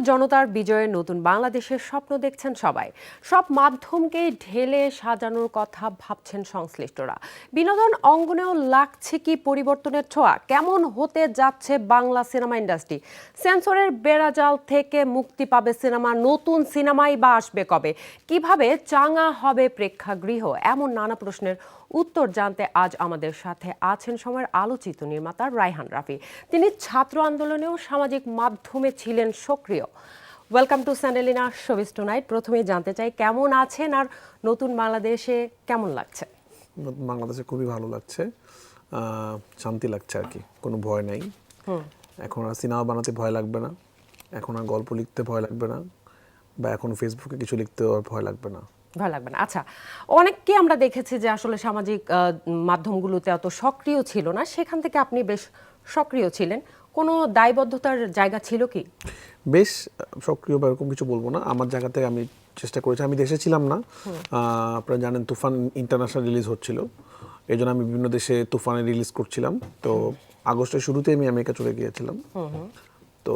জনতার বিজয়ের নতুন বাংলাদেশের স্বপ্ন দেখছেন সবাই। সব মাধ্যমকে ঢেলে সাজানোর কথা ভাবছেন সংশ্লিষ্টরা। বিনোদন অঙ্গনেও লাগছে কি পরিবর্তনের ছোঁয়া? কেমন হতে যাচ্ছে বাংলা সিনেমা ইন্ডাস্ট্রি? সেন্সরের বেড়াজাল থেকে মুক্তি পাবে সিনেমা, নতুন সিনেমাই বা আসবে কবে? কীভাবে চাঙা হবে প্রেক্ষাগৃহ? এমন নানা প্রশ্নের উত্তর জানতে আজ আমাদের সাথে আছেন সময়ের আলোচিত নির্মাতা রায়হান রাফি। তিনি ছাত্র আন্দোলনেও সামাজিক মাধ্যমে ছিলেন সক্রিয়। Welcome to Sandalina showbiz tonight প্রথমেই জানতে চাই কেমন আছেন আর নতুন বাংলাদেশে কেমন লাগছে? নতুন বাংলাদেশে খুবই ভালো লাগছে। শান্তি লাগছে আর কি কোনো ভয় নেই। এখন আর সিনেমা বানাতে ভয় লাগবে না। এখন আর গল্প লিখতে ভয় লাগবে না। বা এখন ফেসবুকে কিছু লিখতে ভয় লাগবে না। ভালো লাগবে না। আচ্ছা অনেককে আমরা দেখেছি যে আসলে সামাজিক মাধ্যমগুলোতে অত সক্রিয় ছিল না। সেখান থেকে আপনি বেশ সক্রিয় ছিলেন। কোনো দায়বদ্ধতার জায়গা ছিল কি? বেশ সক্রিয় বা এরকম কিছু বলব না। আমার জায়গা থেকে আমি চেষ্টা করেছি। আমি দেশে ছিলাম না। আপনারা জানেন তুফান ইন্টারন্যাশনাল রিলিজ হচ্ছিল। এই জন্য আমি বিভিন্ন দেশে তুফানে রিলিজ করছিলাম। তো আগস্টের শুরুতে আমি আমেরিকা চলে গিয়েছিলাম। তো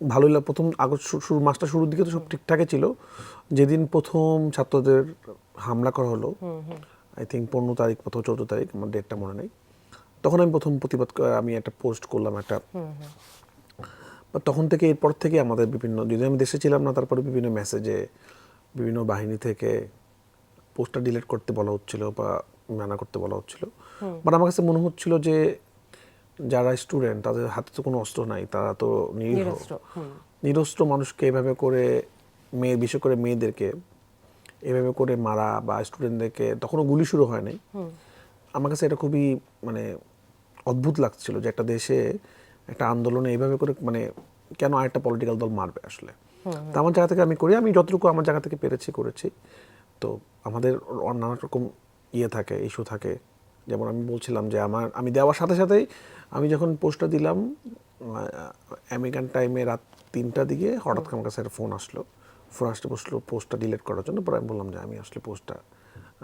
ভালোই লাগ প্রথম আগস্ট শুরু মাসটা শুরুর দিকে তো সব ঠিকঠাকই ছিল। যেদিন প্রথম ছাত্রদের হামলা করা হলো আই থিঙ্ক পনেরো তারিখ অথবা চৌদ্দ তারিখ আমার ডেটটা মনে নেই। তখন আমি প্রথম প্রতিবাদ আমি একটা পোস্ট করলাম একটা। বা তখন থেকে এরপর থেকে আমাদের বিভিন্ন যদি আমি দেশে ছিলাম না তারপরে বিভিন্ন মেসেজে বিভিন্ন বাহিনী থেকে পোস্টটা ডিলিট করতে বলা হচ্ছিল বা মানা করতে বলা হচ্ছিল। বাট আমার কাছে মনে হচ্ছিল যে যারা স্টুডেন্ট তাদের হাতে তো কোনো অস্ত্র নাই তারা তো নিরস্ত্র, নিরস্ত্র মানুষকে এভাবে করে মেয়ে বিশেষ করে মেয়েদেরকে এভাবে করে মারা বা স্টুডেন্টদেরকে তখনও গুলি শুরু হয় নাই। আমার কাছে এটা খুবই মানে অদ্ভুত লাগছিল যে একটা দেশে একটা আন্দোলনে এইভাবে করে মানে কেন আরেকটা পলিটিক্যাল দল মারবে আসলে? তো আমার জায়গা থেকে আমি করি আমি যতটুকু আমার জায়গা থেকে পেরেছি করেছি। তো আমাদের নানা রকম ইয়ে থাকে ইস্যু থাকে। যেমন আমি বলছিলাম যে আমার আমি দেওয়ার সাথে সাথেই আমি যখন পোস্টটা দিলাম আমেরিকান টাইমে রাত তিনটা দিকে হঠাৎ আমার কাছে একটা ফোন আসলো। ফোন আসতে বসল পোস্টটা ডিলিট করার জন্য। পরে আমি বললাম যে আমি আসলে পোস্টটা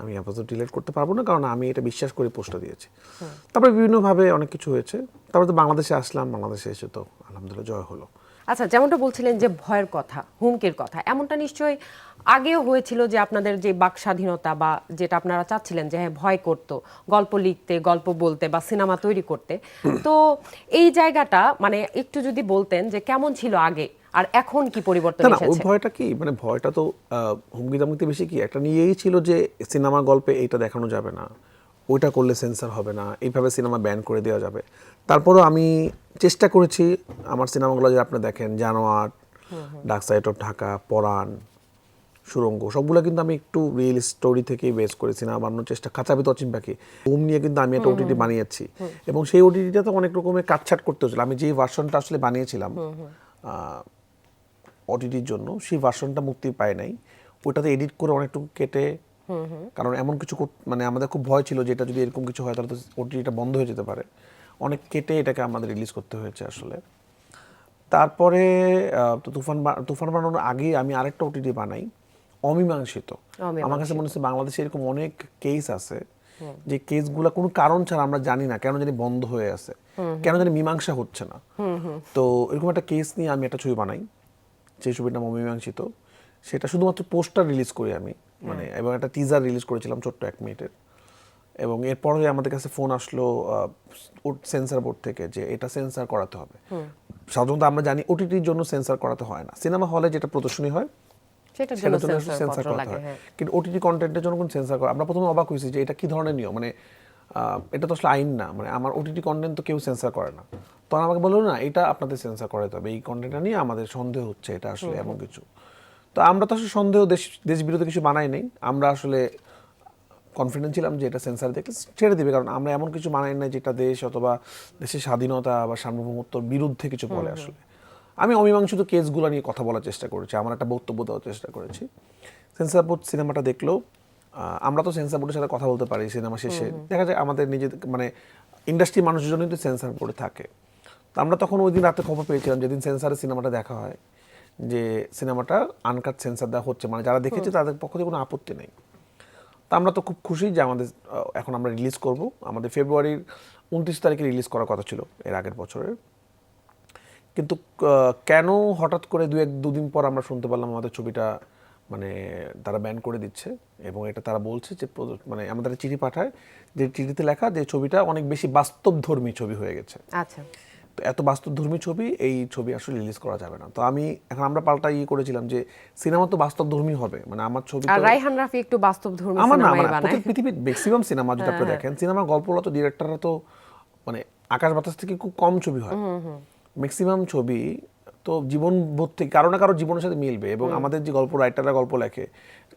আমি আপাতত ডিলিট করতে পারব না কারণ আমি এটা বিশ্বাস করে পোস্টটা দিয়েছি। তারপরে বিভিন্নভাবে অনেক কিছু হয়েছে। তারপরে তো বাংলাদেশে আসলাম। বাংলাদেশে এসে তো আলহামদুলিল্লাহ জয় হলো। আচ্ছা যেমনটা বলছিলেন যে ভয়ের কথা হুমকির কথা এমনটা নিশ্চয়ই আগেও হয়েছিল যে আপনাদের যে বাক স্বাধীনতা বা যেটা আপনারা চাচ্ছিলেন যে হ্যাঁ ভয় করতো গল্প লিখতে গল্প বলতে বা সিনেমা তৈরি করতে। তো এই জায়গাটা মানে একটু যদি বলতেন যে কেমন ছিল আগে আর এখন কি পরিবর্তন না ওই ভয়টা কি? মানে ভয়টা তো হুমকি দামকিতে বেশি কি? একটা নিয়েই ছিল যে সিনেমা গল্পে এইটা দেখানো যাবে না। ওইটা করলে সেন্সার হবে না এইভাবে সিনেমা ব্যান করে দেওয়া যাবে। তারপরও আমি চেষ্টা করেছি আমার সিনেমাগুলো যে আপনি দেখেন জানোয়ার ডাক সাইড অফ ঢাকা পরাণ সুরঙ্গ সবগুলো কিন্তু আমি একটু রিয়েল স্টোরি থেকেই বেস করে সিনেমা বানানোর চেষ্টা কাঁচা ভিতর অচিন পাখি ঘুম নিয়ে কিন্তু আমি একটা ওটিটি বানিয়েছি। এবং সেই ওটিটিটা তো অনেক রকমের কাটছাট করতে হচ্ছিল আমি যে ভার্সনটা আসলে বানিয়েছিলাম ওটিটির জন্য সেই ভার্সনটা মুক্তি পায় নাই। ওটাতে এডিট করে অনেকটুকু কেটে কারণ এমন কিছু মানে আমাদের খুব ভয় ছিল যে এটা যদি এরকম কিছু হয় তাহলে তো ওটিটিটা বন্ধ হয়ে যেতে পারে। অনেক কেটে এটাকে আমাদের রিলিজ করতে হয়েছে আসলে। তারপরে তো তুফান তুফান বানানোর আগে আমি আরেকটা ওটিটি বানাই অমীমাংসিত। আমার কাছে মনে হচ্ছে বাংলাদেশে এরকম অনেক কেস আছে যে কেসগুলো কোনো কারণ ছাড়া আমরা জানি না কেন জানি বন্ধ হয়ে আছে। কেন জানি মীমাংসা হচ্ছে না। তো এরকম একটা কেস নিয়ে আমি একটা ছবি বানাই যে ছবির নাম অমীমাংসিত। সেটা শুধুমাত্র পোস্টার রিলিজ করি আমি মানে এবং একটা টিজার রিলিজ করেছিলাম ছোট্ট এক মিনিটের। এবং এরপরে আমাদের কাছে ফোন আসলো সেন্সার বোর্ড থেকে যে এটা সেন্সার করাতে হবে। সাধারণত আমরা জানি ওটিটির জন্য সেন্সার করাতে হয় না। সিনেমা হলে যেটা প্রদর্শনী হয় সেটার জন্য সেন্সর সেন্সার করাতে হয়। হ্যাঁ। কিন্তু ওটিটি কন্টেন্টের জন্য কোন সেন্সার করা আমরা প্রথমে অবাক হয়েছি যে এটা কি ধরনের নিয়ম? মানে এটা তো আসলে আইন না। মানে আমার ওটিটি কন্টেন্ট তো কেউ সেন্সার করে না। তখন আমাকে বলল না এটা আপনাদের সেন্সার করাতে হবে। এই কন্টেন্টটা নিয়ে আমাদের সন্দেহ হচ্ছে এটা আসলে এমন কিছু। তো আমরা তো আসলে সন্দেহ দেশ দেশ বিরোধী কিছু বানাই নেই। আমরা আসলে কনফিডেন্ট ছিলাম যে এটা সেন্সার দেখলে ছেড়ে দিবে কারণ আমরা এমন কিছু বানাই না যেটা দেশ অথবা দেশের স্বাধীনতা বা সার্বভৌমত্বর বিরুদ্ধে কিছু বলে আসলে। আমি অমীমাংসিত কেসগুলো নিয়ে কথা বলার চেষ্টা করেছি আমার একটা বক্তব্য দেওয়ার চেষ্টা করেছি। সেন্সার বোর্ড সিনেমাটা দেখল আমরা তো সেন্সার বোর্ডের সাথে কথা বলতে পারি সিনেমা শেষে। দেখা যায় আমাদের নিজেদের মানে ইন্ডাস্ট্রি মানুষের জন্যই তো সেন্সার বোর্ডে থাকে। তো আমরা তখন ওই দিন রাতে খবর পেয়েছিলাম যেদিন সেন্সারে সিনেমাটা দেখা হয়। যে সিনেমাটা আনকাট সেন্সার দেওয়া হচ্ছে। মানে যারা দেখেছে তাদের পক্ষ থেকে কোনো আপত্তি নেই। তা আমরা তো খুব খুশি যে আমাদের এখন আমরা রিলিজ করব। আমাদের ফেব্রুয়ারির উনত্রিশ তারিখে রিলিজ করার কথা ছিল এর আগের বছরের। কিন্তু কেন হঠাৎ করে দু এক দুদিন পর আমরা শুনতে পারলাম আমাদের ছবিটা মানে তারা ব্যান করে দিচ্ছে এবং এটা তারা বলছে যে মানে আমাদের চিঠি পাঠায় যে চিঠিতে লেখা যে ছবিটা অনেক বেশি বাস্তবধর্মী ছবি হয়ে গেছে। আচ্ছা। তো এত বাস্তবধর্মী ছবি এই ছবি আসলে রিলিজ করা যাবে না। তো আমি এখন আমরা পাল্টা ইয়ে করেছিলাম যে সিনেমা তো বাস্তবধর্মী হবে। মানে আমার ছবি আর রাইহান রাফি একটু বাস্তব ধর্মী আমার না মানে প্রত্যেক পৃথিবীর ম্যাক্সিমাম সিনেমা যদি আপনি দেখেন সিনেমার গল্পগুলো তো ডিরেক্টররা তো মানে আকাশ বাতাস থেকে খুব কম ছবি হয়। ম্যাক্সিমাম ছবি তো জীবন থেকে কারও না কারও জীবনের সাথে মিলবে এবং আমাদের যে গল্প রাইটাররা গল্প লেখে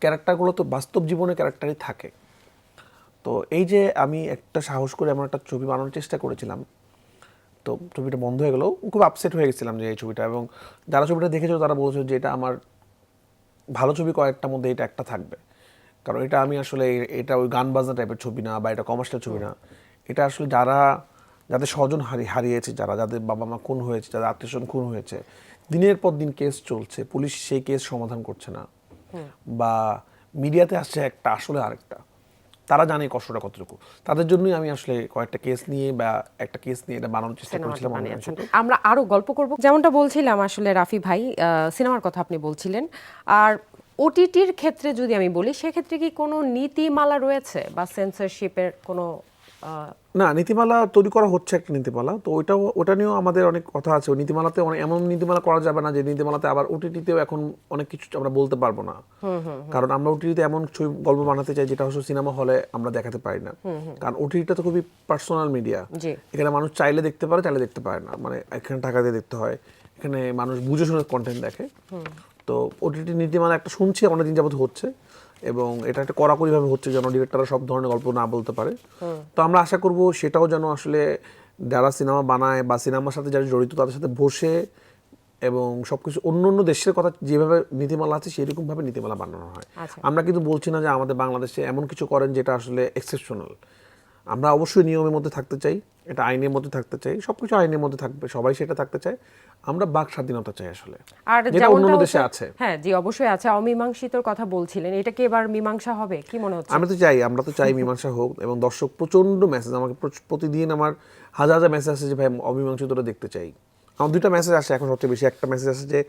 ক্যারেক্টারগুলো তো বাস্তব জীবনে ক্যারেক্টারই থাকে। তো এই যে আমি একটা সাহস করে এমন একটা ছবি বানানোর চেষ্টা করেছিলাম তো ছবিটা বন্ধ হয়ে গেল। খুব আপসেট হয়ে গেছিলাম যে এই ছবিটা এবং যারা ছবিটা দেখেছ তারা বলছে যে এটা আমার ভালো ছবি কয়েকটার মধ্যে এটা একটা থাকবে। কারণ এটা আমি আসলে এটা ওই গান বাজনা টাইপের ছবি না বা এটা কমার্শিয়াল ছবি না। এটা আসলে যারা যাদের স্বজন হারি হারিয়েছে যারা যাদের বাবা মা খুন হয়েছে যাদের আত্মীয় স্বজন খুন হয়েছে দিনের পর দিন কেস চলছে পুলিশ সেই কেস সমাধান করছে না। বা মিডিয়াতে আসছে একটা আসলে আরেকটা। তারা জানে কষ্টটা কতটুকু। তাদের জন্যই আমি আসলে কয়েকটা কেস নিয়ে বা একটা কেস নিয়ে এটা বানানোর চেষ্টা করেছিলাম আমরা আরও গল্প করব। যেমনটা বলছিলাম আসলে রাফি ভাই আহ, সিনেমার কথা আপনি বলছিলেন। আর ওটিটির ক্ষেত্রে যদি আমি বলি সেক্ষেত্রে কি কোনো নীতিমালা রয়েছে বা সেন্সরশিপের কোনো না নীতিমালা তৈরি করা হচ্ছে একটা নীতিমালা তো ওইটাও ওটা নিয়েও আমাদের অনেক কথা আছে। ওই নীতিমালাতে অনেক এমন নীতিমালা করা যাবে না যে নীতিমালাতে আবার ওটিটিতেও এখন অনেক কিছু আমরা বলতে পারব না। কারণ আমরা ওটিটিতে এমন ছবি গল্প বানাতে চাই যেটা হচ্ছে সিনেমা হলে আমরা দেখাতে পারি না। কারণ ওটিটিটা তো খুবই পার্সোনাল মিডিয়া এখানে মানুষ চাইলে দেখতে পারে চাইলে দেখতে পারে না। মানে এখানে টাকা দিয়ে দেখতে হয় এখানে মানুষ বুঝে শুনে কন্টেন্ট দেখে। তো ওটিটি নীতিমালা একটা শুনছি অনেকদিন যাবত হচ্ছে। এবং এটা একটা কড়াকড়িভাবে হচ্ছে যেন ডিরেক্টররা সব ধরনের গল্প না বলতে পারে। তো আমরা আশা করব সেটাও যেন আসলে যারা সিনেমা বানায় বা সিনেমার সাথে যারা জড়িত তাদের সাথে বসে এবং সবকিছু অন্য অন্য দেশের কথা যেভাবে নীতিমালা আছে সেরকম ভাবে নীতিমালা বানানো হয়। আচ্ছা। আমরা কিন্তু বলছি না যে আমাদের বাংলাদেশে এমন কিছু করেন যেটা আসলে এক্সেপশনাল আমরা অবশ্যই নিয়মের মধ্যে থাকতে চাই এটা আইনের মধ্যে থাকতে চাই সবকিছু আইনের মধ্যে থাকবে সবাই সেটা থাকতে চায়। আমরা বাক স্বাধীনতা চাই আসলে। আর অন্যান্য দেশে আছে। হ্যাঁ জি অবশ্যই আছে। অমীমাংসিতর কথা বলছিলেন এটা কি এবার মীমাংসা হবে? কি মনে হচ্ছে? আমি তো চাই আমরা তো চাই মীমাংসা হোক এবং দর্শক প্রচণ্ড মেসেজ আমাকে প্রতিদিন আমার হাজার হাজার মেসেজ আসে যে ভাই অমীমাংসিতটা দেখতে চাই। আমার দুইটা মেসেজ আসে এখন সবচেয়ে বেশি। একটা মেসেজ আসে যে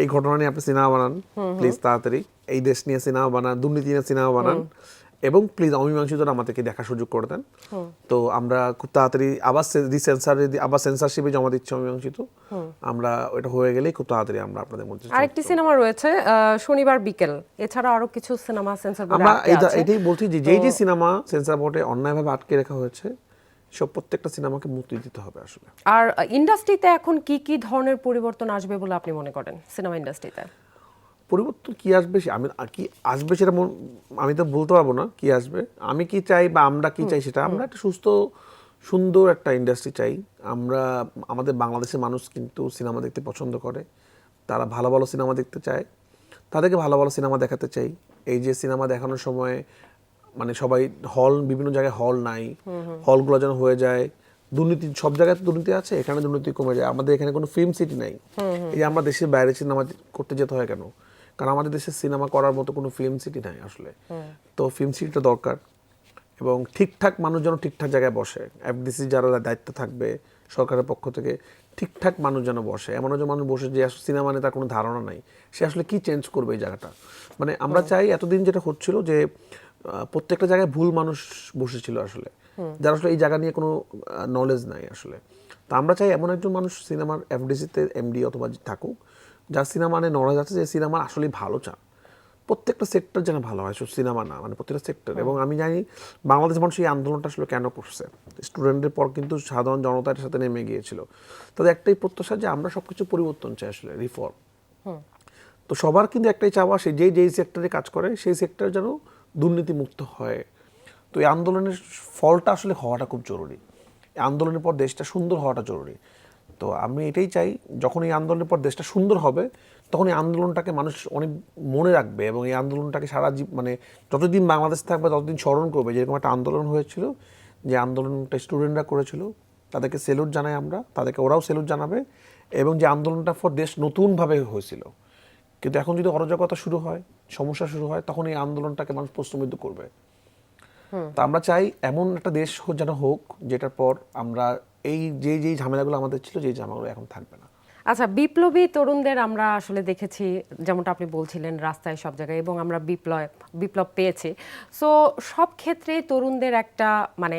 এই ঘটনা নিয়ে আপনি সিনেমা বানান প্লিজ তাড়াতাড়ি। এই দেশ নিয়ে সিনেমা বানান দুর্নীতি নিয়ে সিনেমা বানান। এবং প্লিজ অমীমাংসিতটা আমাদেরকে দেখার সুযোগ করে দেন। তো আমরা খুব তাড়াতাড়ি আবার রিসেন্সারে আবার সেন্সারশিপে জমা দিচ্ছি অমীমাংসিত আমরা ওটা হয়ে গেলেই খুব তাড়াতাড়ি আমরা আপনাদের মধ্যে আরেকটি সিনেমা রয়েছে শনিবার বিকেল। এছাড়া আরও কিছু সিনেমা সেন্সর বোর্ডে আমরা এটা এটাই বলছি যে যেই যে সিনেমা সেন্সার বোর্ডে অন্যায়ভাবে আটকে রাখা হয়েছে সব প্রত্যেকটা সিনেমাকে মুক্তি দিতে হবে আসলে। আর ইন্ডাস্ট্রিতে এখন কি কি ধরনের পরিবর্তন আসবে বলে আপনি মনে করেন সিনেমা ইন্ডাস্ট্রিতে পরিবর্তন কি আসবে সে- আমি কি আসবে সেটা আমি তো বলতে পারব না কি আসবে। আমি কি চাই বা আমরা কি চাই সেটা আমরা একটা সুস্থ সুন্দর একটা ইন্ডাস্ট্রি চাই। আমরা আমাদের বাংলাদেশের মানুষ কিন্তু সিনেমা দেখতে পছন্দ করে। তারা ভালো ভালো সিনেমা দেখতে চায়। তাদেরকে ভালো ভালো সিনেমা দেখাতে চাই। এই যে সিনেমা দেখানোর সময় মানে সবাই হল বিভিন্ন জায়গায় হল নাই। হলগুলো যেন হয়ে যায়। দুর্নীতি সব জায়গায় তো দুর্নীতি আছে এখানে দুর্নীতি কমে যায়। আমাদের এখানে কোনো ফিল্ম সিটি নাই। এই যে আমরা দেশের বাইরে সিনেমা করতে যেতে হয় কেন? কারণ আমাদের দেশে সিনেমা করার মতো কোনো ফিল্ম সিটি নাই আসলে। তো ফিল্ম সিটিটা দরকার। এবং ঠিকঠাক মানুষ যেন ঠিকঠাক জায়গায় বসে। এফডিসি যারা দায়িত্ব থাকবে সরকারের পক্ষ থেকে ঠিকঠাক মানুষ যেন বসে। এমন যে মানুষ বসে যে আসলে সিনেমা নিয়ে তার কোনো ধারণা নাই সে আসলে কি চেঞ্জ করবে এই জায়গাটা? মানে আমরা চাই এতদিন যেটা হচ্ছিল যে প্রত্যেকটা জায়গায় ভুল মানুষ বসেছিল আসলে। যারা আসলে এই জায়গা নিয়ে কোনো নলেজ নাই আসলে। তা আমরা চাই এমন একজন মানুষ সিনেমার এফডিসিতে এমডি অথবা থাকুক। যার সিনেমা নিয়ে নলেজ আছে যে সিনেমা আসলে ভালো চান। প্রত্যেকটা সেক্টর যেন ভালো হয় শুধু সিনেমা না মানে প্রত্যেকটা সেক্টর। এবং আমি জানি বাংলাদেশ মানুষ এই আন্দোলনটা আসলে কেন করছে। স্টুডেন্টের পর কিন্তু সাধারণ জনতার সাথে নেমে গিয়েছিল। তাদের একটাই প্রত্যাশা যে আমরা সবকিছু পরিবর্তন চাই আসলে রিফর্ম তো সবার কিন্তু একটাই চাওয়া সে যেই যেই সেক্টরে কাজ করে সেই সেক্টর যেন দুর্নীতিমুক্ত হয়। তো এই আন্দোলনের ফলটা আসলে হওয়াটা খুব জরুরি। আন্দোলনের পর দেশটা সুন্দর হওয়াটা জরুরি। তো আমি এটাই চাই যখন এই আন্দোলনের পর দেশটা সুন্দর হবে তখন এই আন্দোলনটাকে মানুষ অনেক মনে রাখবে এবং এই আন্দোলনটাকে সারা জীব মানে যতদিন বাংলাদেশ থাকবে ততদিন স্মরণ করবে যেরকম একটা আন্দোলন হয়েছিল যে আন্দোলনটা স্টুডেন্টরা করেছিল তাদেরকে সেলুট জানাই আমরা তাদেরকে ওরাও সেলুট জানাবে এবং যে আন্দোলনটা ফর দেশ নতুনভাবে হয়েছিল। কিন্তু এখন যদি অরাজকতা শুরু হয় সমস্যা শুরু হয় তখন এই আন্দোলনটাকে মানুষ প্রশ্নবিদ্ধ করবে। তা আমরা চাই এমন একটা দেশ যেন হোক যেটার পর আমরা এই যে যেই ঝামেলাগুলো আমাদের ছিল যেই ঝামেলাগুলো এখন থাকবে না। আচ্ছা বিপ্লবী তরুণদের আমরা আসলে দেখেছি, যেমনটা আপনি বলছিলেন, রাস্তায় সব জায়গায়, এবং আমরা বিপ্লব বিপ্লব পেয়েছি। সো সব ক্ষেত্রেই তরুণদের একটা মানে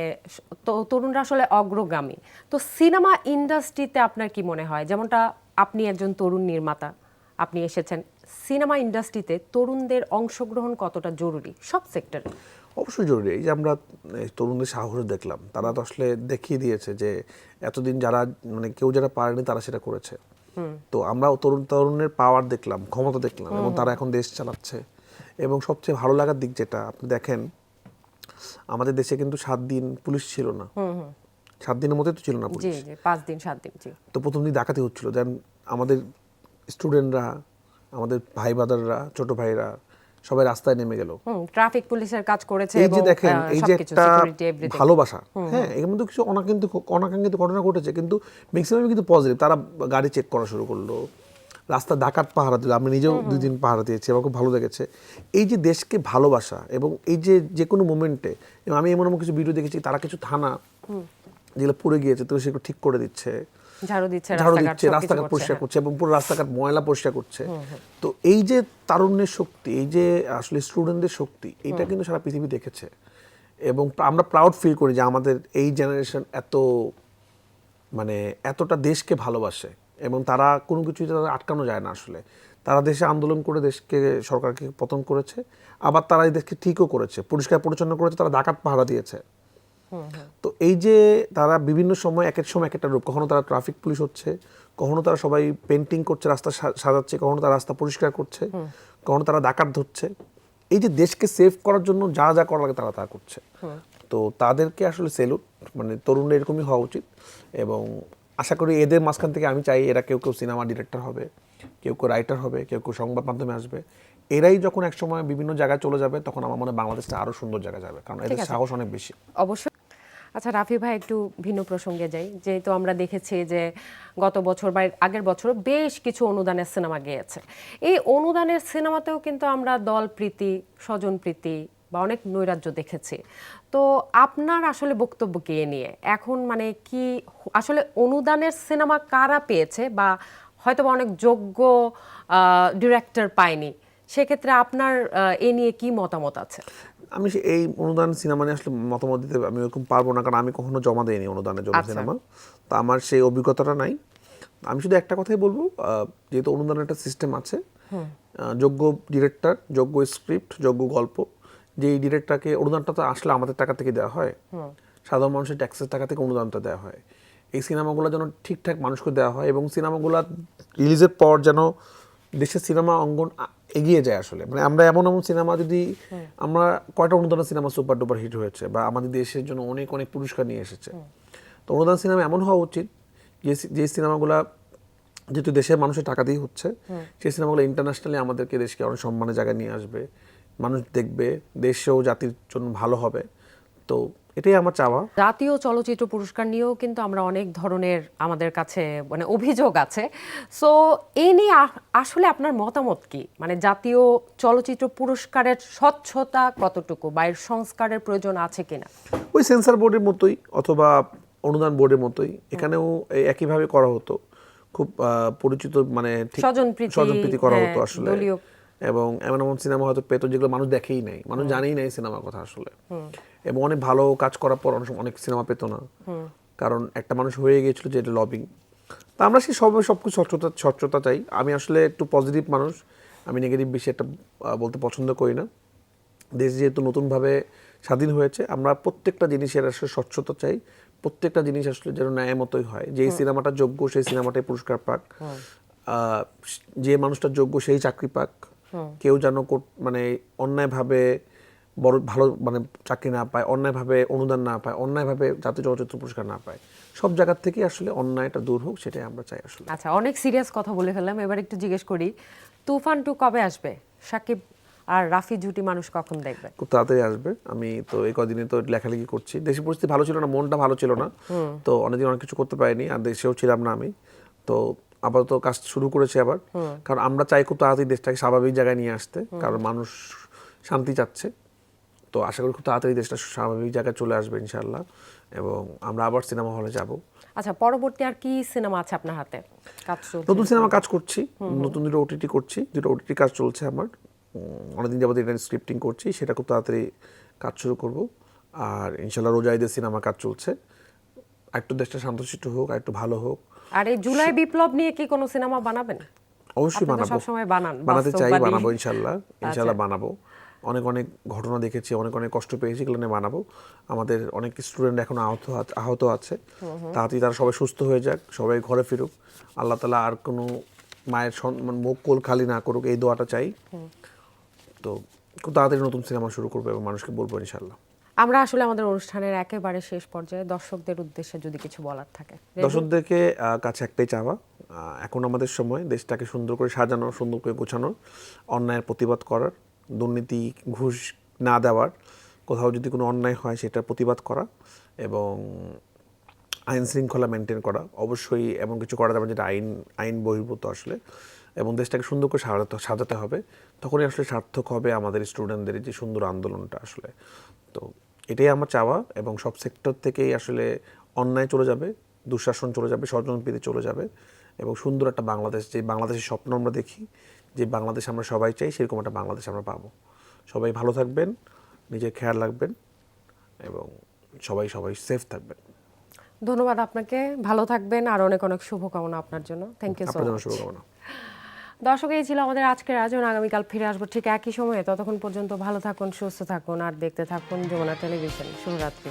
তরুণরা আসলে অগ্রগামী। তো সিনেমা ইন্ডাস্ট্রিতে আপনার কি মনে হয়? যেমনটা আপনি একজন তরুণ নির্মাতা, আপনি এসেছেন। সিনেমা ইন্ডাস্ট্রিতে তরুণদের অংশগ্রহণ কতটা জরুরি? সব সেক্টরে। অবশ্যই জরুরি। এই যে আমরা তরুণদের সাহস দেখলাম তারা তো আসলে দেখিয়ে দিয়েছে যে এতদিন যারা মানে কেউ যারা পারেনি তারা সেটা করেছে। তো আমরা তরুণ তরুণের পাওয়ার দেখলাম ক্ষমতা দেখলাম এবং তারা এখন দেশ চালাচ্ছে। এবং সবচেয়ে ভালো লাগার দিক যেটা আপনি দেখেন আমাদের দেশে কিন্তু সাত দিন পুলিশ ছিল না। সাত দিনের মধ্যে তো ছিল না পুলিশ। পাঁচ দিন সাত দিন তো প্রথম দিন ডাকাতি হচ্ছিল। দেন আমাদের স্টুডেন্টরা আমাদের ভাই বাদাররা ছোট ভাইরা সবাই রাস্তায় নেমে গেল। ট্রাফিক পুলিশের কাজ করেছে এই যে দেখেন এই যে একটা ভালোবাসা হ্যাঁ এর মধ্যে কিছু অনাকাঙ্ক্ষিত অনাকাঙ্ক্ষিত ঘটনা ঘটেছে কিন্তু ম্যাক্সিমাম কিন্তু পজিটিভ তারা গাড়ি চেক করা শুরু করল। রাস্তা ডাকাত পাহারা দিল। আমি নিজেও দুই দিন পাহারা দিয়েছি আমার খুব ভালো লেগেছে। এই যে দেশকে ভালোবাসা এবং এই যে যে কোনো মোমেন্টে আমি এমন এমন কিছু ভিডিও দেখেছি তারা কিছু থানা যেগুলো পড়ে গিয়েছে তো সেগুলো ঠিক করে দিচ্ছে। ঝাড়ু দিচ্ছে ঝাড়ু রাস্তাঘাট দিচ্ছে রাস্তাঘাট পরিষ্কার হ্যাঁ। করছে এবং পুরো রাস্তাঘাট ময়লা পরিষ্কার করছে। তো এই যে তারুণ্যের শক্তি এই যে আসলে স্টুডেন্টদের শক্তি এটা কিন্তু সারা পৃথিবী দেখেছে। এবং আমরা প্রাউড ফিল করি যে আমাদের এই জেনারেশন এত মানে এতটা দেশকে ভালোবাসে এবং তারা কোনো কিছুই তাদের আটকানো যায় না আসলে। তারা দেশে আন্দোলন করে দেশকে সরকারকে পতন করেছে আবার তারা এই দেশকে ঠিকও করেছে পরিষ্কার পরিচ্ছন্ন করেছে তারা ডাকাত পাহারা দিয়েছে। তো এই যে তারা বিভিন্ন সময় এক এক সময় এক একটা রূপ কখনো তারা ট্রাফিক পুলিশ হচ্ছে কখনো তারা সবাই পেন্টিং করছে রাস্তা সাজাচ্ছে কখনো তারা রাস্তা পরিষ্কার করছে কখনো তারা ডাকাত ধরছে। এই যে দেশকে সেভ করার জন্য যা যা করা লাগে তারা তা করছে। তো তাদেরকে আসলে সেলুট মানে তরুণরা এরকমই হওয়া উচিত এবং আশা করি এদের মাঝখান থেকে আমি চাই এরা কেউ কেউ সিনেমা ডিরেক্টর হবে কেউ কেউ রাইটার হবে কেউ কেউ সংবাদ মাধ্যমে আসবে। এরাই যখন এক সময় বিভিন্ন জায়গায় চলে যাবে তখন আমার মনে হয় বাংলাদেশটা আরও সুন্দর জায়গায় যাবে কারণ এদের সাহস অনেক বেশি। অবশ্যই। আচ্ছা রাফি ভাই, একটু ভিন্ন প্রসঙ্গে যাই। যেহেতু আমরা দেখেছি যে গত বছর বা আগের বছর বেশ কিছু অনুদানের সিনেমা গিয়েছে। এই অনুদানের সিনেমাতেও কিন্তু আমরা দল প্রীতি, স্বজন প্রীতি বা অনেক নৈরাজ্য দেখেছি। তো আপনার আসলে বক্তব্য কে নিয়ে? এখন মানে কি আসলে অনুদানের সিনেমা কারা পেয়েছে বা হয়তো বা অনেক যোগ্য ডিরেক্টর পায়নি? সেক্ষেত্রে আপনার এ নিয়ে কি মতামত আছে? আমি সে- এই অনুদান সিনেমা নিয়ে আসলে মতামত দিতে আমি ওরকম পারব না কারণ আমি কখনো জমা দেইনি অনুদানের জন্য আচ্ছা। সিনেমা। তা আমার সেই অভিজ্ঞতাটা নাই। আমি শুধু একটা কথাই বলব যেহেতু অনুদানের একটা সিস্টেম আছে যোগ্য ডিরেক্টর যোগ্য স্ক্রিপ্ট যোগ্য গল্প যেই ডিরেক্টরকে অনুদানটা তো আসলে আমাদের টাকা থেকে দেওয়া হয় সাধারণ মানুষের ট্যাক্সের টাকা থেকে অনুদানটা দেওয়া হয়। এই সিনেমাগুলো যেন ঠিকঠাক মানুষকে দেওয়া হয় এবং সিনেমাগুলো রিলিজের পর যেন দেশের সিনেমা অঙ্গন এগিয়ে যায় আসলে। মানে আমরা এমন এমন সিনেমা যদি আমরা কয়টা অনুদানের সিনেমা সুপার ডুপার হিট হয়েছে বা আমাদের দেশের জন্য অনেক অনেক পুরস্কার নিয়ে এসেছে। তো অনুদান সিনেমা এমন হওয়া উচিত যে যে সিনেমাগুলা যেহেতু দেশের মানুষের টাকা দিয়ে হচ্ছে সেই সিনেমাগুলো ইন্টারন্যাশনালি আমাদেরকে দেশকে অনেক সম্মানের জায়গায় নিয়ে আসবে। মানুষ দেখবে দেশেও জাতির জন্য ভালো হবে। তো এটাই আমার চাওয়া। জাতীয় চলচ্চিত্র পুরস্কার নিয়েও কিন্তু আমরা অনেক ধরনের আমাদের কাছে মানে অভিযোগ আছে। সো এই নিয়ে আসলে আপনার মতামত কি? মানে জাতীয় চলচ্চিত্র পুরস্কারের স্বচ্ছতা কতটুকু বা এর সংস্কারের প্রয়োজন আছে কিনা? ওই সেন্সর বোর্ডের মতোই অথবা অনুদান বোর্ডের মতোই এখানেও একইভাবে করা হতো। খুব পরিচিত মানে স্বজনপ্রীতি, করা হ্যাঁ, হতো আসলে। এবং এমন এমন সিনেমা হয়তো পেতো যেগুলো মানুষ দেখেই নাই। মানুষ জানেই নাই সিনেমার কথা আসলে। এবং অনেক ভালো কাজ করার পর অনেক অনেক সিনেমা পেতো না। কারণ একটা মানুষ হয়ে গিয়েছিল যে এটা লবিং তা আমরা সেই সব সবকিছু স্বচ্ছতা স্বচ্ছতা চাই। আমি আসলে একটু পজিটিভ মানুষ। আমি নেগেটিভ বেশি একটা বলতে পছন্দ করি না। দেশ যেহেতু নতুনভাবে স্বাধীন হয়েছে আমরা প্রত্যেকটা জিনিসের আসলে স্বচ্ছতা চাই। প্রত্যেকটা জিনিস আসলে যেন ন্যায় মতোই হয়। যেই সিনেমাটা যোগ্য সেই সিনেমাটাই পুরস্কার পাক। যে মানুষটা যোগ্য সেই চাকরি পাক। কেউ যেন মানে অন্যায়ভাবে বড় ভালো মানে চাকরি না পায় অন্যায়ভাবে অনুদান না পায় অন্যায়ভাবে জাতীয় চলচ্চিত্র পুরস্কার না পায় সব জায়গার থেকে আসলে অন্যায়টা দূর হোক সেটাই আমরা চাই আসলে। আচ্ছা অনেক সিরিয়াস কথা বলে ফেললাম। এবার একটু জিজ্ঞেস করি তুফান টু কবে আসবে? সাকিব আর রাফি জুটি মানুষ কখন দেখবে? খুব তাড়াতাড়ি আসবে। আমি তো এই কদিনে তো লেখালেখি করছি। দেশের পরিস্থিতি ভালো ছিল না মনটা ভালো ছিল না। তো অনেকদিন অনেক কিছু করতে পারিনি আর দেশেও ছিলাম না আমি। তো আপাতত কাজ শুরু করেছি আবার। কারণ আমরা চাই খুব তাড়াতাড়ি দেশটাকে স্বাভাবিক জায়গায় নিয়ে আসতে কারণ মানুষ শান্তি চাচ্ছে। তো আশা করি খুব তাড়াতাড়ি দেশটা স্বাভাবিক জায়গায় চলে আসবে ইনশাল্লাহ এবং আমরা আবার সিনেমা হলে যাব। আচ্ছা পরবর্তী আর কি সিনেমা আছে আপনার হাতে? নতুন সিনেমা কাজ করছি নতুন দুটো ওটিটি করছি দুটো ওটিটি কাজ চলছে আমার। অনেকদিন যাবত এটা স্ক্রিপ্টিং করছি সেটা খুব তাড়াতাড়ি কাজ শুরু করব। আর ইনশাল্লাহ রোজা ঈদের সিনেমা কাজ চলছে। একটু দেশটা শান্তশিষ্ট হোক আর একটু ভালো হোক। আর এই জুলাই বিপ্লব নিয়ে কি কোনো সিনেমা বানাবেন? অবশ্যই বানাবো। সবসময় বানান, বানাতে চাই বানাবো ইনশাল্লাহ। ইনশাল্লাহ বানাবো। অনেক অনেক ঘটনা দেখেছি অনেক অনেক কষ্ট পেয়েছি এগুলো নিয়ে বানাবো। আমাদের অনেক স্টুডেন্ট এখন আহত আহত আছে। তাড়াতাড়ি তারা সবাই সুস্থ হয়ে যাক সবাই ঘরে ফিরুক। আল্লাহ তালা আর কোনো মায়ের মানে মুখ কোল খালি না করুক এই দোয়াটা চাই। তো খুব তাড়াতাড়ি নতুন সিনেমা শুরু করব এবং মানুষকে বলব ইনশাল্লাহ। আমরা আসলে আমাদের অনুষ্ঠানের একেবারে শেষ পর্যায়ে দর্শকদের উদ্দেশ্যে যদি কিছু বলার থাকে। দর্শকদেরকে কাছে একটাই চাওয়া এখন আমাদের সময়, দেশটাকে সুন্দর করে সাজানো, সুন্দর করে গোছানোর অন্যায়ের প্রতিবাদ করার, দুর্নীতি, ঘুষ না দেওয়ার, কোথাও যদি কোনো অন্যায় হয় সেটার প্রতিবাদ করা এবং আইন শৃঙ্খলা মেনটেন করা। অবশ্যই এমন কিছু করা যাবে যেটা আইন আইন বহির্ভূত আসলে। এবং দেশটাকে সুন্দর করে সাজাতে সাজাতে হবে তখনই আসলে সার্থক হবে আমাদের স্টুডেন্টদের যে সুন্দর আন্দোলনটা আসলে। তো এটাই আমার চাওয়া এবং সব সেক্টর থেকেই আসলে অন্যায় চলে যাবে দুঃশাসন চলে যাবে স্বজনপ্রীতি চলে যাবে এবং সুন্দর একটা বাংলাদেশ যে বাংলাদেশের স্বপ্ন আমরা দেখি যে বাংলাদেশ আমরা সবাই চাই সেরকম একটা বাংলাদেশ আমরা পাবো। সবাই ভালো থাকবেন নিজের খেয়াল রাখবেন এবং সবাই সবাই সেফ থাকবেন। ধন্যবাদ আপনাকে ভালো থাকবেন আর অনেক অনেক শুভকামনা আপনার জন্য। থ্যাংক ইউ সো মাচ শুভকামনা। দর্শক, এই ছিল আমাদের আজকের আয়োজন। আগামীকাল ফিরে আসব ঠিক একই সময়ে। ততক্ষণ পর্যন্ত ভালো থাকুন, সুস্থ থাকুন, আর দেখতে থাকুন যমুনা টেলিভিশন। শুভরাত্রি।